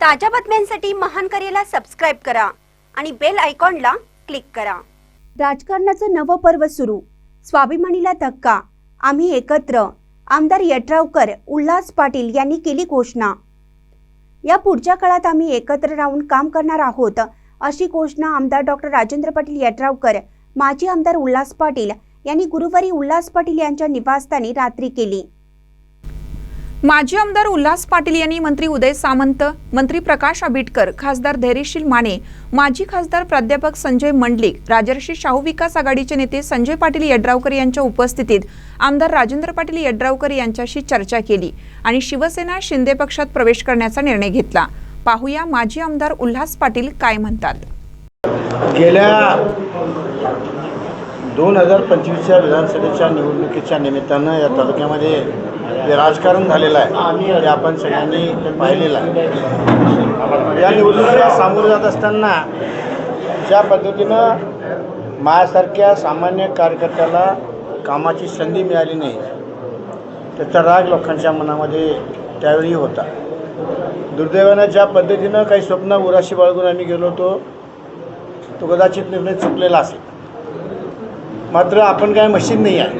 ताज्या बातम्यांसाठी महान करेला सबस्क्राईब करा आणि बेल आयकॉनला क्लिक करा. राजकारणाचं नवं पर्व सुरू. स्वाभिमानीला धक्का. आम्ही एकत्र. आमदार यड्रावकर उल्हास पाटील यांनी केली घोषणा. या पुढच्या काळात आम्ही एकत्र राहून काम करणार आहोत अशी घोषणा आमदार डॉक्टर राजेंद्र पाटील यड्रावकर माजी आमदार उल्हास पाटील यांनी गुरुवारी उल्हास पाटील यांच्या निवासस्थानी रात्री केली. माजी आमदार उल्हास पाटील यांनी मंत्री उदय सामंत मंत्री प्रकाश आंबेडकर खासदार धैर्यशील माने माजी खासदार प्राध्यापक संजय मंडलिक राजर्षी शाहू विकास आघाडीचे नेते संजय पाटील यड्रावकर यांच्या उपस्थितीत आमदार राजेंद्र पाटील यड्रावकर यांच्याशी चर्चा केली आणि शिवसेना शिंदे पक्षात प्रवेश करण्याचा निर्णय घेतला. पाहूया माजी आमदार उल्हास पाटील काय म्हणतात. गेल्या दोन हजार पंचवीसच्या विधानसभेच्या निवडणुकीच्या निमित्तानं या तालुक्यामध्ये जे राजकारण झालेलं आहे ते आपण सगळ्यांनी पाहिलेलं आहे. या निवडणुकीला सामोरं जात असताना ज्या पद्धतीनं माझ्यासारख्या सामान्य कार्यकर्त्याला कामाची संधी मिळाली नाही त्याचा राग लोकांच्या मनामध्ये त्यावेळी होता. दुर्दैवानं ज्या पद्धतीनं काही स्वप्न उराशी बाळगून आम्ही गेलो होतो तो कदाचित निर्णय चुकलेला असेल. मात्र आपण काय मशीन नाही आहे.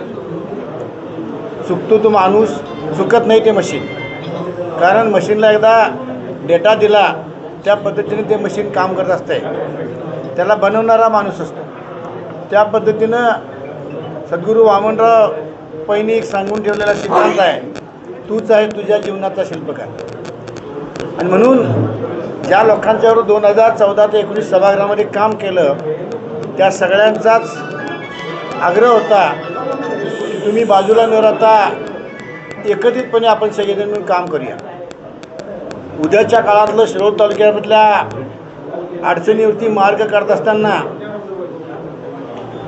चुकतो तो माणूस चुकत नाही ते मशीन कारण मशीनला एकदा डेटा दिला त्या पद्धतीने ते मशीन काम करत असते. त्याला बनवणारा माणूस असतो. त्या पद्धतीनं सद्गुरू वामनराव पैनी एक सांगून ठेवलेला सिद्धांत आहे तूच आहे तुझ्या जीवनाचा शिल्पकार. आणि म्हणून ज्या लोकांच्यावर दोन हजार चौदा ते एकोणीस सभागृहामध्ये काम केलं त्या सगळ्यांचाच आग्रह होता तुम्ही बाजूला न राहता एकत्रितपणे आपण सगळेजण मिळून काम करूया. उद्याच्या काळातलं शिरोळ तालुक्यामधल्या अडचणीवरती मार्ग काढत असताना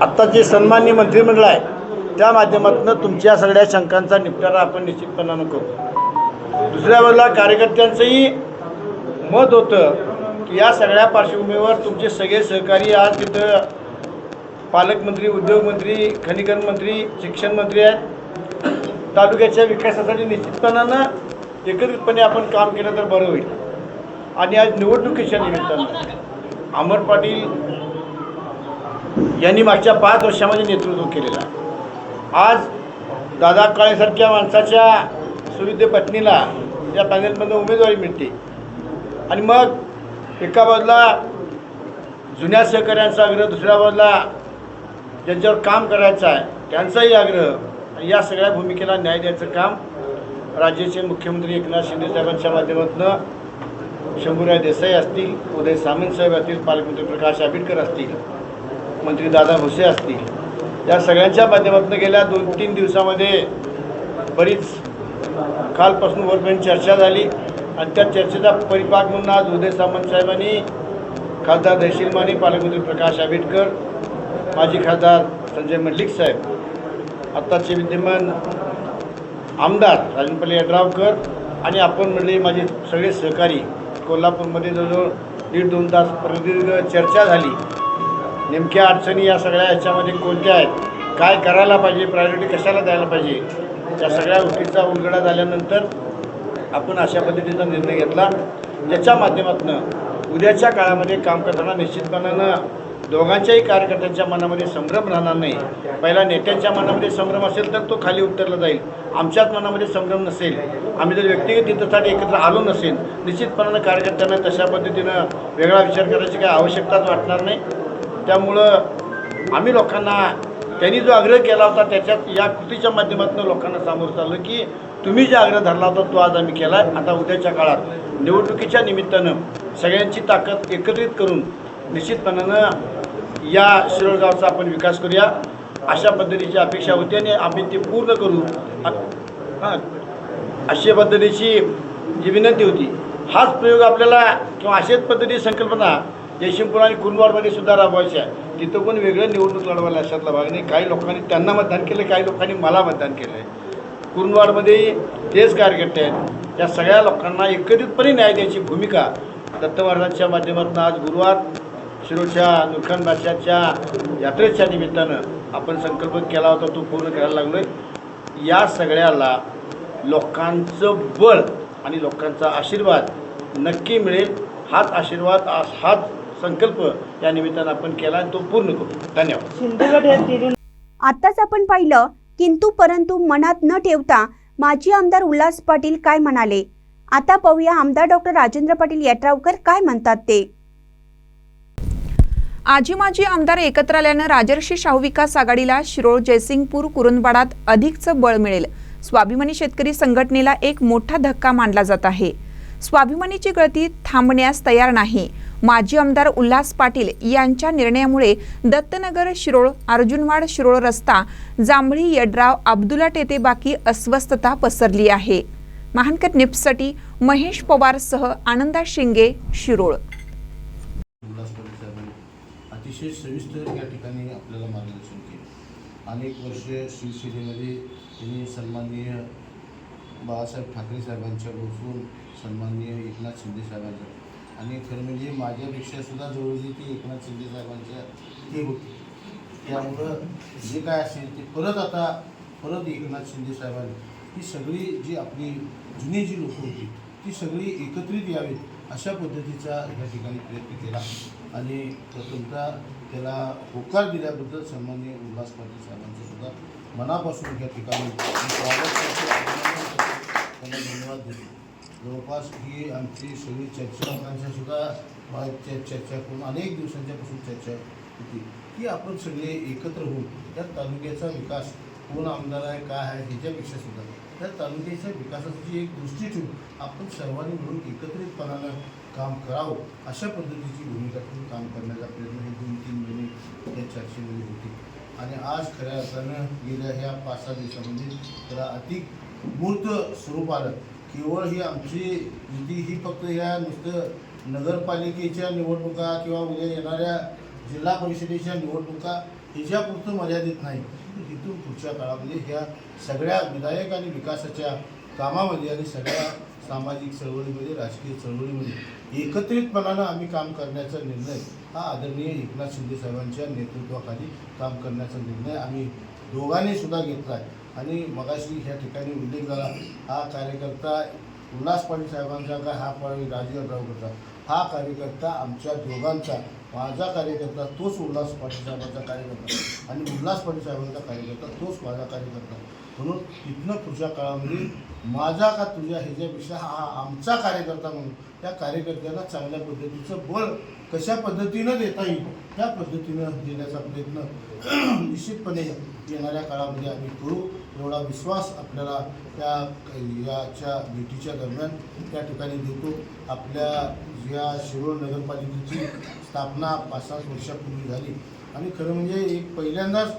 आत्ता जे सन्माननीय मंत्रिमंडळ आहे त्या माध्यमातून तुमच्या सगळ्या शंकांचा निपटारा आपण निश्चितपणानं करू. दुसऱ्या बाजूला कार्यकर्त्यांचंही मत होतं की या सगळ्या पार्श्वभूमीवर तुमचे सगळे सहकारी आज तिथं पालकमंत्री उद्योगमंत्री खनिकरण मंत्री शिक्षण मंत्री आहेत. तालुक्याच्या विकासासाठी निश्चितपणानं एकत्रितपणे आपण काम केलं तर बरं होईल. आणि आज निवडणुकीच्या निमित्तानं अमर पाटील यांनी मागच्या पाच वर्षामध्ये नेतृत्व केलेलं आज दादा काळेसारख्या माणसाच्या सुविधे पत्नीला या पॅनलमधून उमेदवारी मिळते. आणि मग एका बाजूला जुन्या सहकाऱ्यांचा आग्रह दुसऱ्या बाजूला ज्यांच्यावर काम करायचं आहे त्यांचाही आग्रह. या सगळ्या भूमिकेला न्याय द्यायचं काम राज्याचे मुख्यमंत्री एकनाथ शिंदे साहेबांच्या माध्यमातून शंभूराय देसाई असतील उदय सामंत साहेब असतील पालकमंत्री प्रकाश आंबेडकर असतील मंत्री दादा भुसे असतील या सगळ्यांच्या माध्यमातून गेल्या दोन तीन दिवसामध्ये बरीच कालपासून वरपर्यंत चर्चा झाली. आणि त्या चर्चेचा परिपाक म्हणून आज उदय सामंत साहेबांनी खासदार दहशीलमानी पालकमंत्री प्रकाश आंबेडकर माजी खासदार संजय मल्लिक साहेब आत्ताचे विद्यमान आमदार राजनपल्ली यड्रावकर आणि आपण म्हणले माझे सगळे सहकारी कोल्हापूरमध्ये जवळजवळ दीड दोन तास प्रदीर्घ चर्चा झाली. नेमक्या अडचणी या सगळ्या ह्याच्यामध्ये कोणत्या आहेत? काय करायला पाहिजे? प्रायोरिटी कशाला द्यायला पाहिजे? या सगळ्या गोष्टीचा उलगडा झाल्यानंतर आपण अशा पद्धतीचा निर्णय घेतला. ज्याच्या माध्यमातून उद्याच्या काळामध्ये काम करताना निश्चितपणानं दोघांच्याही कार्यकर्त्यांच्या मनामध्ये संभ्रम राहणार नाही. पहिला नेत्यांच्या मनामध्ये संभ्रम असेल तर तो खाली उतरला जाईल. आमच्याच मनामध्ये संभ्रम नसेल. आम्ही जर व्यक्तिगत हितासाठी एकत्र आलो नसेल निश्चितपणानं कार्यकर्त्यांना तशा पद्धतीनं वेगळा विचार करायची काही आवश्यकताच वाटणार नाही. त्यामुळं आम्ही लोकांना त्यांनी जो आग्रह केला होता त्याच्यात या कृतीच्या माध्यमातून लोकांना सामोरं चाललं की तुम्ही जे आग्रह धरला होता तो आज आम्ही केला आहे आता उद्याच्या काळात निवडणुकीच्या निमित्तानं सगळ्यांची ताकद एकत्रित करून निश्चितपणानं या शिरोळगावचा आपण विकास करूया. अशा पद्धतीची अपेक्षा होती आणि आम्ही ती पूर्ण करू. हां. अशा पद्धतीची जी विनंती होती. हाच प्रयोग आपल्याला किंवा अशाच पद्धतीची संकल्पना जयसिंगपूर आणि कुंडवाडमध्ये सुद्धा राबवायची आहे. तिथं पण वेगळं निवडणूक लढवायला अशातला भाग नाही. काही लोकांनी त्यांना मतदान केलं काही लोकांनी मला मतदान केलं आहे कुंडवाडमध्ये तेच कार्यकर्ते आहेत. या सगळ्या लोकांना एकत्रितपणे न्याय द्यायची भूमिका दत्त माध्यमातून आज गुरुवार शिरोच्या नुरखान बादशाच्या यात्रेच्या निमित्तानं आपण संकल्प केला होता तो पूर्ण करायला लागलो आहे या सगळ्याला लोकांचं बळ आणि लोकांचा आशीर्वाद नक्की मिळेल. हाच आशीर्वाद हाच संकल्प या निमित्तानं आपण केला आणि तो पूर्ण करू. धन्यवाद. आत्ताच आपण पाहिलं किंतु परंतु मनात न ठेवता माजी आमदार उल्हास पाटील काय म्हणाले? आता पाहूया आमदार डॉक्टर राजेंद्र पाटील यड्रावकर काय म्हणतात ते? आजी माजी आमदार एकत्र आल्यानं राजर्षी शाहू विकास आघाडीला शिरोळ जयसिंगपूर कुरुंदवाडात अधिकचं बळ मिळेल. स्वाभिमानी शेतकरी संघटनेला एक मोठा धक्का मानला जात आहे. स्वाभिमानीची गळती थांबण्यास तयार नाही. माजी आमदार उल्हास पाटील यांच्या निर्णयामुळे दत्तनगर शिरोळ अर्जुनवाड शिरोळ रस्ता जांभळी यड्राव अब्दुला टेते बाकी अस्वस्थता पसरली आहे. महानकर निप्ससाठी महेश पवारसह आनंदा शिंगे शिरोळ. अतिशय सविस्तर या ठिकाणी आपल्याला मार्गदर्शन केलं. अनेक वर्ष शिवसेनेमध्ये त्यांनी सन्माननीय बाळासाहेब ठाकरे साहेबांच्या बसून सन्माननीय एकनाथ शिंदे साहेबांच्या. आणि खरं म्हणजे माझ्यापेक्षा सुद्धा जवळची ती एकनाथ शिंदे साहेबांच्या ते होती. त्यामुळं जे काय असेल ते परत आता परत एकनाथ शिंदे साहेबांनी ही सगळी जी आपली जुनी जी लोकं होती ती सगळी एकत्रित यावीत अशा पद्धतीचा या ठिकाणी प्रयत्न केला. आणि तुमचा त्याला होकार दिल्याबद्दल सन्माननीय उल्हास पाटील साहेबांचं सुद्धा मनापासून या ठिकाणी स्वागत करतो, त्यांना धन्यवाद देतो. जवळपास ही आमची सगळी चर्चा लोकांच्यासुद्धा चर्चा करून अनेक दिवसांच्यापासून चर्चा होती. की आपण सगळे एकत्र होऊन त्या तालुक्याचा विकास कोण आमदार आहे काय आहे ह्याच्यापेक्षा सुद्धा त्या तालुक्याच्या विकासाची एक दृष्टी ठेवून आपण सर्वांनी मिळून एकत्रितपणानं काम करावं अशा पद्धतीची भूमिका करून काम करण्याचा प्रयत्न हे दोन तीन महिने त्या चर्चेमध्ये होते. आणि आज खऱ्या अर्थानं गेल्या ह्या पाच सहा दिवसामध्ये त्याला अधिक मूर्त स्वरूप आलं. केवळ ही आमची युती ही फक्त ह्या नुसतं नगरपालिकेच्या निवडणुका किंवा उद्या येणाऱ्या जिल्हा परिषदेच्या निवडणुका ह्याच्यापुरतं मर्यादित नाही. तिथून पुढच्या काळामध्ये ह्या सगळ्या विधायक आणि विकासाच्या कामामध्ये आणि सगळ्या सामाजिक चळवळीमध्ये राजकीय चळवळीमध्ये एकत्रितपणानं आम्ही काम करण्याचा निर्णय हा आदरणीय एकनाथ शिंदे साहेबांच्या नेतृत्वाखाली काम करण्याचा निर्णय आम्ही दोघांनी सुद्धा घेतला आहे. आणि मगाशी ह्या ठिकाणी उल्लेख झाला हा कार्यकर्ता उल्हास पाटील साहेबांचा का हा पाटील राजीव रावकरचा हा कार्यकर्ता आमच्या दोघांचा माझा कार्यकर्ता तोच उल्हास पाटील साहेबांचा कार्यकर्ता आणि उल्हास पाटील साहेबांचा कार्यकर्ता तोच माझा कार्यकर्ता. म्हणून इथनं पुढच्या काळामध्ये माझा का तुझ्या ह्याच्यापेक्षा हा आमचा कार्यकर्ता म्हणून त्या कार्यकर्त्याला चांगल्या पद्धतीचं बळ कशा पद्धतीनं देता येईल त्या पद्धतीनं देण्याचा प्रयत्न निश्चितपणे येणाऱ्या काळामध्ये आम्ही करू. एवढा विश्वास आपल्याला त्या याच्या भेटीच्या दरम्यान त्या ठिकाणी देतो. आपल्या या शिरोळ नगरपालिकेची स्थापना पाच सात वर्षापूर्वी झाली. आणि खरं म्हणजे एक पहिल्यांदाच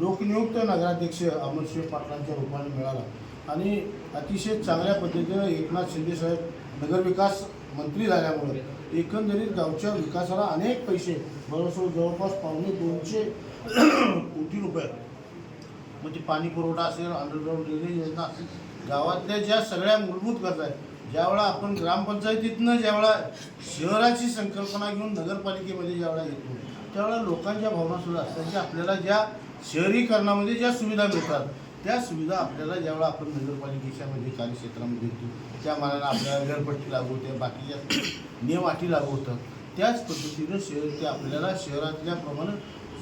लोकनियुक्त नगराध्यक्ष अमरशिव पाटलांच्या रूपाने मिळाला. आणि अतिशय चांगल्या पद्धतीनं एकनाथ शिंदेसाहेब नगरविकास मंत्री झाल्यामुळे एकंदरीत गावच्या विकासाला अनेक पैसे बरोबर जवळपास पावणे दोनशे कोटी रुपये म्हणजे पाणी पुरवठा असेल अंडरग्राऊंड ड्रेनेज योजना असेल गावातल्या ज्या सगळ्या मूलभूत गरजा आहेत ज्यावेळा आपण ग्रामपंचायतीतनं ज्यावेळा शहराची संकल्पना घेऊन नगरपालिकेमध्ये ज्यावेळा येतो त्यावेळेला लोकांच्या भावना सुद्धा असतात. की आपल्याला ज्या शहरीकरणामध्ये ज्या सुविधा मिळतात त्या सुविधा आपल्याला ज्यावेळेला आपण नगरपालिकेच्यामध्ये कार्यक्षेत्रामध्ये येतो त्या मानाला आपल्याला घरपट्टी लागू होते बाकीच्या नियम अटी लागू होतात. त्याच पद्धतीनं शहर ते आपल्याला शहरातल्या प्रमाणे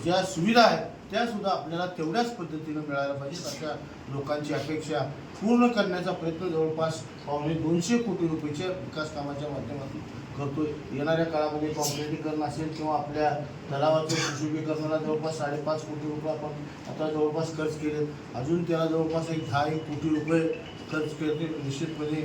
ज्या सुविधा आहेत त्यासुद्धा आपल्याला तेवढ्याच पद्धतीनं मिळायला पाहिजेत अशा लोकांची अपेक्षा पूर्ण करण्याचा प्रयत्न जवळपास पावणे दोनशे कोटी रुपयेच्या विकास कामाच्या माध्यमातून करतो येणाऱ्या काळामध्ये कॉन्क्रिटीकरण असेल किंवा आपल्या तलावाचं सुशोभीकरणाला जवळपास साडेपाच कोटी रुपये आपण आता जवळपास खर्च केले अजून त्याला जवळपास एक दहा एक कोटी रुपये खर्च केले निश्चितपणे